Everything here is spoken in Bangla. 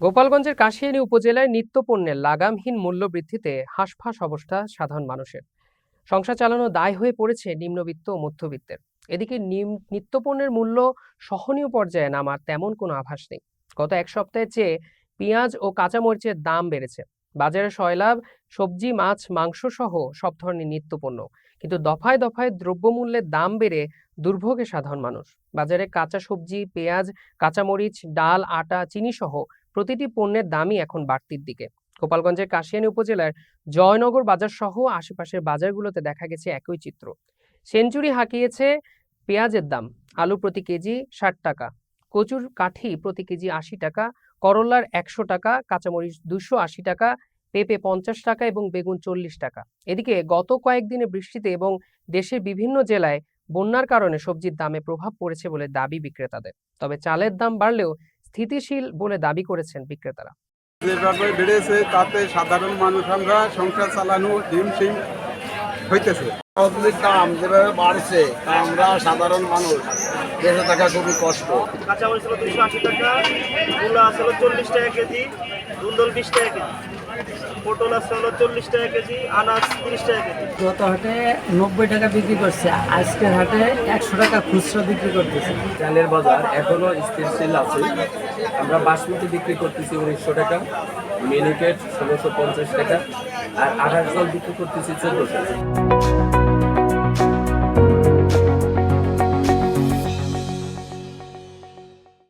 গোপালগঞ্জের কাশিয়ানী উপজেলায় নিত্যপণ্যের লাগামহীন মূল্য বৃদ্ধিতে হাঁসফাঁস অবস্থা সাধারণ মানুষের। সংসার চালানো দায় হয়ে পড়েছে নিম্নবিত্ত ও মধ্যবিত্তের। এদিকে নিত্যপণ্যের মূল্য সহনীয় পর্যায়ে নামার তেমন কোনো আভাস নেই। গত এক সপ্তাহের চেয়ে পেঁয়াজ ও কাঁচামরিচের দাম বেড়েছে। বাজারে সয়লাভ সবজি, মাছ, মাংস সহ সব ধরনের নিত্যপণ্য। কিন্তু দফায় দফায় দ্রব্যমূল্যের দাম বেড়ে দুর্ভোগে সাধারণ মানুষ। বাজারে কাঁচা সবজি, পেঁয়াজ, কাঁচামরিচ, ডাল, আটা, চিনি সহ প্রতিটি পণ্যের দামই এখন বাড়তির দিকে। গোপালগঞ্জের কাশিয়ানী উপজেলার জয়নগর বাজার সহ আশেপাশের বাজারগুলোতে দেখা গেছে একই চিত্র। সেঞ্চুরি হাঁকিয়েছে পেঁয়াজের দাম, আলু প্রতি কেজি ষাট টাকা, কচুর কাঠি প্রতি কেজি আশি টাকা, করল্লার একশো টাকা, কাঁচামরিচ দুশো আশি টাকা, পেঁপে পঞ্চাশ টাকা এবং বেগুন চল্লিশ টাকা। এদিকে গত কয়েকদিনে বৃষ্টিতে এবং দেশের বিভিন্ন জেলায় বন্যার কারণে সবজির দামে প্রভাব পড়েছে বলে দাবি বিক্রেতাদের। তবে চালের দাম বাড়লেও স্থিতিশীল বলে দাবি করেছেন বিক্রেতারা। যেভাবে বেড়েছে তাতে সাধারণ মানুষ আমরা সংসার চালানো হিমশিম হইতেছে। সবজির দাম যেভাবে বাড়ছে তা আমরা সাধারণ মানুষ বেঁচে থাকা খুবই কষ্ট। কাঁচামরিচ হলো দুশো আশি টাকা মূলা আছে হলো চল্লিশ টাকা কেজি দুন্দল বিশ টাকা কেজি পটল আছে হলো চল্লিশ টাকা কেজি আনাজ তিরিশ টাকা কেজি। গত হাটে নব্বই টাকা বিক্রি করছে আজকের হাটে একশো টাকা খুচরা বিক্রি করতেছে। চালের বাজার এখনও স্থিরশীল আছে। আমরা বাসমতি বিক্রি করতেছি উনিশশো টাকা মিনিকেট ষোলোশো পঞ্চাশ টাকা আর আঠাশ জল বিক্রি করতেছি চোদ্দোশো